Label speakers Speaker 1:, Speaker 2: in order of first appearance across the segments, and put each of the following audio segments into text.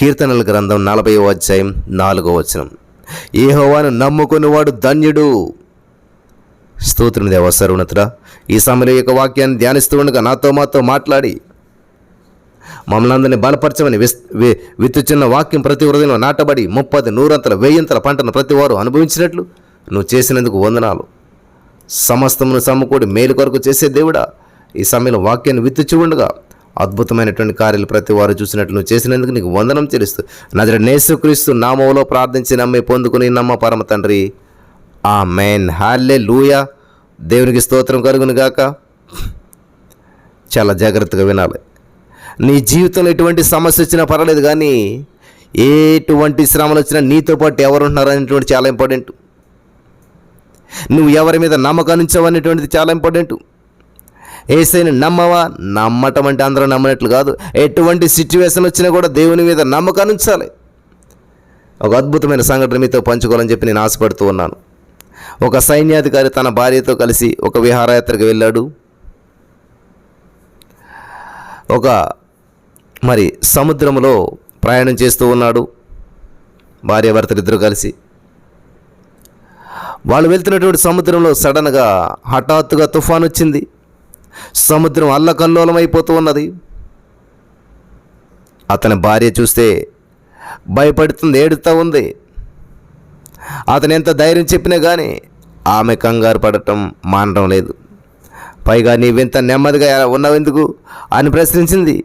Speaker 1: కీర్తనల గ్రంథం నలభై అధ్యాయం నాలుగో వచనం. ఏహోవాను నమ్ముకునేవాడు ధన్యుడు. స్తోత్రం దేవ సర్వనతుడా ఈ సమయంలో ఈ యొక్క వాక్యాన్ని ధ్యానిస్తూ ఉండగా నాతో మాతో మాట్లాడి. మమ్మల్ని అందరినీ బలపరచమని విస్ వి విత్తుచున్న వాక్యం ప్రతి హృదయంలో నాటబడి ముప్పది నూరంతల వెయ్యింతల పంటను ప్రతి వారు అనుభవించినట్లు నువ్వు చేసినందుకు వందనాలు. సమస్తమును సమకూడి మేలు కొరకు చేసే దేవుడా ఈ సమయంలో వాక్యాన్ని విత్తుచి ఉండగా అద్భుతమైనటువంటి కార్యాలు ప్రతి వారు చూసినట్లు నువ్వు చేసినందుకు నీకు వందనం తెలుస్తూ నజర నేసుక్రీస్తు నామంలో ప్రార్థించి నమ్మి పొందుకుని నమ్మ పరమ తండ్రి. ఆ మెయిన్ హాల్లే లూయా దేవునికి స్తోత్రం కలుగును గాక. చాలా జాగ్రత్తగా వినాలి. నీ జీవితంలో ఎటువంటి సమస్య వచ్చినా పర్వాలేదు కానీ ఎటువంటి శ్రమలు వచ్చినా నీతో పాటు ఎవరు ఉంటున్నారు అనేటువంటి చాలా ఇంపార్టెంట్. నువ్వు ఎవరి మీద నమ్మకం అనేటువంటిది చాలా ఇంపార్టెంట్. ఏసైని నమ్మవా? నమ్మటం అంటే అందరూ నమ్మనట్లు కాదు. ఎటువంటి సిచ్యువేషన్ వచ్చినా కూడా దేవుని మీద నమ్మకాన్ని ఉంచాలి. ఒక అద్భుతమైన సంఘటన మీతో పంచుకోవాలని చెప్పి నేను ఆశపడుతూ ఉన్నాను. ఒక సైన్యాధికారి తన భార్యతో కలిసి ఒక విహారయాత్రకు వెళ్ళాడు. ఒక మరి సముద్రంలో ప్రయాణం చేస్తూ ఉన్నాడు. భార్యాభర్తలిద్దరూ కలిసి. వాళ్ళు వెళ్తున్నటువంటి సముద్రంలో సడన్గా హఠాత్తుగా తుఫాన్ వచ్చింది. సముద్రం అల్లకల్లోలమైపోతూ అయిపోతూ ఉన్నది. అతని భార్య చూస్తే భయపడుతుంది ఏడుతూ ఉంది. అతను ఎంత ధైర్యం చెప్పినా కానీ ఆమె కంగారు పడటం మానడం లేదు. పైగా నీవెంత నెమ్మదిగా ఉన్నావెందుకు అని ప్రశ్నించింది.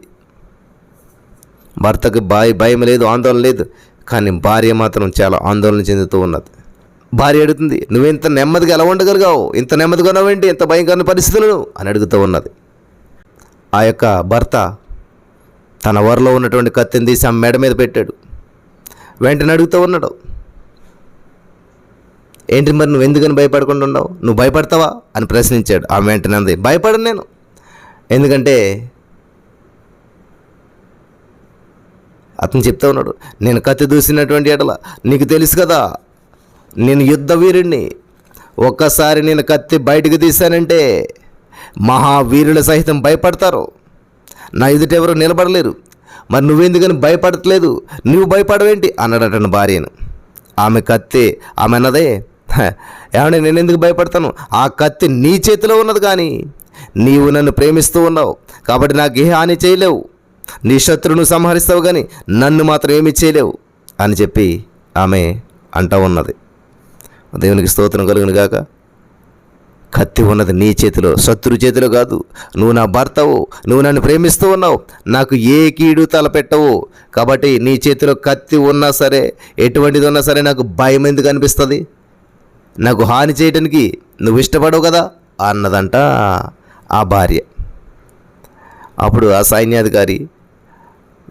Speaker 1: భర్తకు భయ భయం లేదు ఆందోళన లేదు కానీ భార్య మాత్రం చాలా ఆందోళన చెందుతూ ఉన్నది. భార్య అడుగుతుంది నువ్వు ఇంత నెమ్మదిగా ఎలా ఉండగలిగావు? ఇంత నెమ్మదిగా ఉన్నావేంటి ఇంత భయంకరమైన పరిస్థితులను? అని అడుగుతూ ఉన్నది. ఆ యొక్క భర్త తన వరలో ఉన్నటువంటి కత్తిని తీసి ఆమె మెడ మీద పెట్టాడు. వెంటనే అడుగుతూ ఉన్నాడు ఏంటి మరి నువ్వు ఎందుకని భయపడకుండా ఉన్నావు? నువ్వు భయపడతావా? అని ప్రశ్నించాడు. ఆమె వెంటనే అంది భయపడను నేను. ఎందుకంటే అతను చెప్తా ఉన్నాడు నేను కత్తి దూసినటువంటి ఎడల నీకు తెలుసు కదా నేను యుద్ధ వీరుణ్ణి. ఒక్కసారి నేను కత్తి బయటకు తీశానంటే మహావీరుల సహితం భయపడతారు. నా ఎదుట ఎవరు నిలబడలేరు. మరి నువ్వెందుకని భయపడట్లేదు? నువ్వు భయపడవేంటి? అన్నాడట భార్యను. ఆమె కత్తి ఆమె అన్నదే. "హ, నేను ఎందుకు భయపడతాను? ఆ కత్తి నీ చేతిలో ఉన్నది కానీ నీవు నన్ను ప్రేమిస్తూ ఉన్నావు. కాబట్టి నాకు ఏ హాని చేయలేవు. నీ శత్రువును సంహరిస్తావు కానీ నన్ను మాత్రం ఏమి చేయలేవు అని చెప్పి ఆమె అంటూ ఉన్నది. దేవునికి స్తోత్రం కలుగును గాక కత్తి ఉన్నది నీ చేతిలో శత్రు చేతిలో కాదు. నువ్వు నా భర్తవు నువ్వు నన్ను ప్రేమిస్తూ ఉన్నావు. నాకు ఏ కీడు తలపెట్టవు. కాబట్టి నీ చేతిలో కత్తి ఉన్నా సరే ఎటువంటిది ఉన్నా సరే నాకు భయం ఎందుకు అనిపిస్తుంది? నాకు హాని చేయడానికి నువ్వు ఇష్టపడవు కదా? అన్నదంట ఆ భార్య. అప్పుడు ఆ సైన్యాధికారి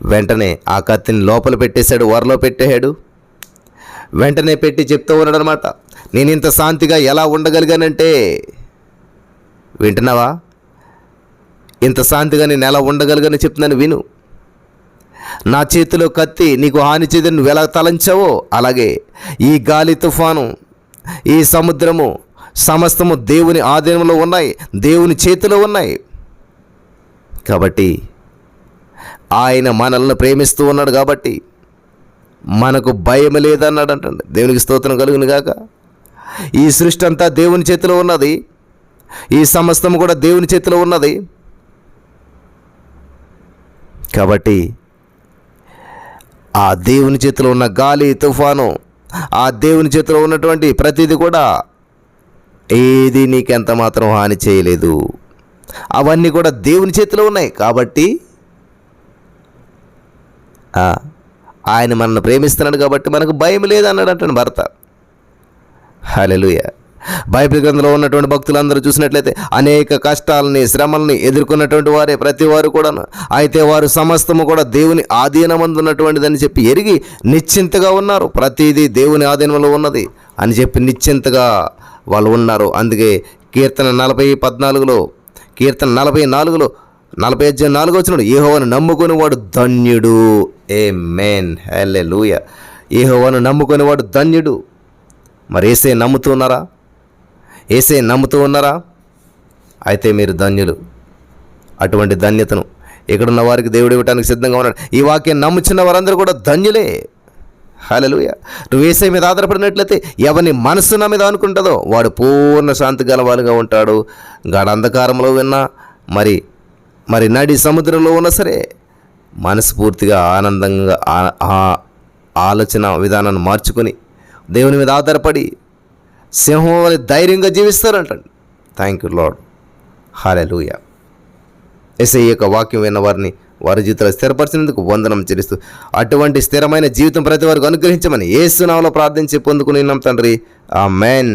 Speaker 1: వెంటనే ఆ కత్తిని లోపల పెట్టేశాడు వరలో పెట్టేశాడు. వెంటనే పెట్టి చెప్తూ ఉన్నాడు అనమాట నేను ఇంత శాంతిగా ఎలా ఉండగలిగానంటే వింటున్నావా? ఇంత శాంతిగా నేను ఎలా ఉండగలిగానని చెప్తున్నాను విను. నా చేతిలో కత్తి నీకు హాని చేయదని నువ్వు ఎలా తలంచావో అలాగే ఈ గాలి తుఫాను ఈ సముద్రము సమస్తము దేవుని ఆధీనంలో ఉన్నాయి దేవుని చేతిలో ఉన్నాయి. కాబట్టి ఆయన మనల్ని ప్రేమిస్తూ ఉన్నాడు కాబట్టి మనకు భయం లేదన్నాడు అంటండి దేవునికి స్తోత్రం కలుగును గాక ఈ సృష్టి అంతా దేవుని చేతిలో ఉన్నది. ఈ సమస్తం కూడా దేవుని చేతిలో ఉన్నది. కాబట్టి ఆ దేవుని చేతిలో ఉన్న గాలి తుఫాను ఆ దేవుని చేతిలో ఉన్నటువంటి ప్రతిదీ కూడా ఏది నీకెంత మాత్రం హాని చేయలేదు. అవన్నీ కూడా దేవుని చేతిలో ఉన్నాయి. కాబట్టి ఆయన మనల్ని ప్రేమిస్తున్నాడు కాబట్టి మనకు భయం లేదన్నాడు అంటాడు భర్త. హలెలుయ బైబిల్ గ్రంథంలో ఉన్నటువంటి భక్తులందరూ చూసినట్లయితే అనేక కష్టాలని శ్రమల్ని ఎదుర్కొన్నటువంటి వారే ప్రతి వారు కూడాను. అయితే వారు సమస్తము కూడా దేవుని ఆధీనమందున్నటువంటిదని చెప్పి ఎరిగి నిశ్చింతగా ఉన్నారు. ప్రతిదీ దేవుని ఆధీనంలో ఉన్నది అని చెప్పి నిశ్చింతగా వాళ్ళు ఉన్నారు. అందుకే కీర్తన నలభై పద్నాలుగులో కీర్తన నలభై నాలుగులో నలభై అధ్యాయం నాలుగు వచ్చినాడు ఏహోవను నమ్ముకుని వాడు ధన్యుడు. ఏ మేన్ హెల్లే లూయ ఏహోవను నమ్ముకుని వాడు ధన్యుడు. మరి ఏసే నమ్ముతూ ఉన్నారా? ఏసే నమ్ముతూ ఉన్నారా? అయితే మీరు ధన్యులు. అటువంటి ధన్యతను ఇక్కడున్న వారికి దేవుడు ఇవ్వడానికి సిద్ధంగా ఉన్నాడు. ఈ వాక్యం నమ్ముచున్న వారందరూ కూడా ధన్యులే. హలలుయ నువ్వు ఏసై మీద ఆధారపడినట్లయితే ఎవరిని మనసు నా మీద అనుకుంటుందో వాడు పూర్ణ శాంతి గలవాలుగా ఉంటాడు. గాఢ అంధకారంలో విన్నా మరి మరి నడి సముద్రంలో ఉన్నా సరే మనస్ఫూర్తిగా ఆనందంగా ఆ ఆలోచన విధానాన్ని మార్చుకొని దేవుని మీద ఆధారపడి సింహం వల్ల ధైర్యంగా జీవిస్తారంటండి. థ్యాంక్ యూ లాడ్ హాలూయ ఎస్ఐ యొక్క వాక్యం విన్న వారిని వారి జీవితాలు స్థిరపరిచినందుకు వందనం చెల్లిస్తూ అటువంటి స్థిరమైన జీవితం ప్రతి వారికి అనుగ్రహించమని ఏసునామలో ప్రార్థించి పొందుకుని ఉన్నాం తండ్రి. ఆ మెన్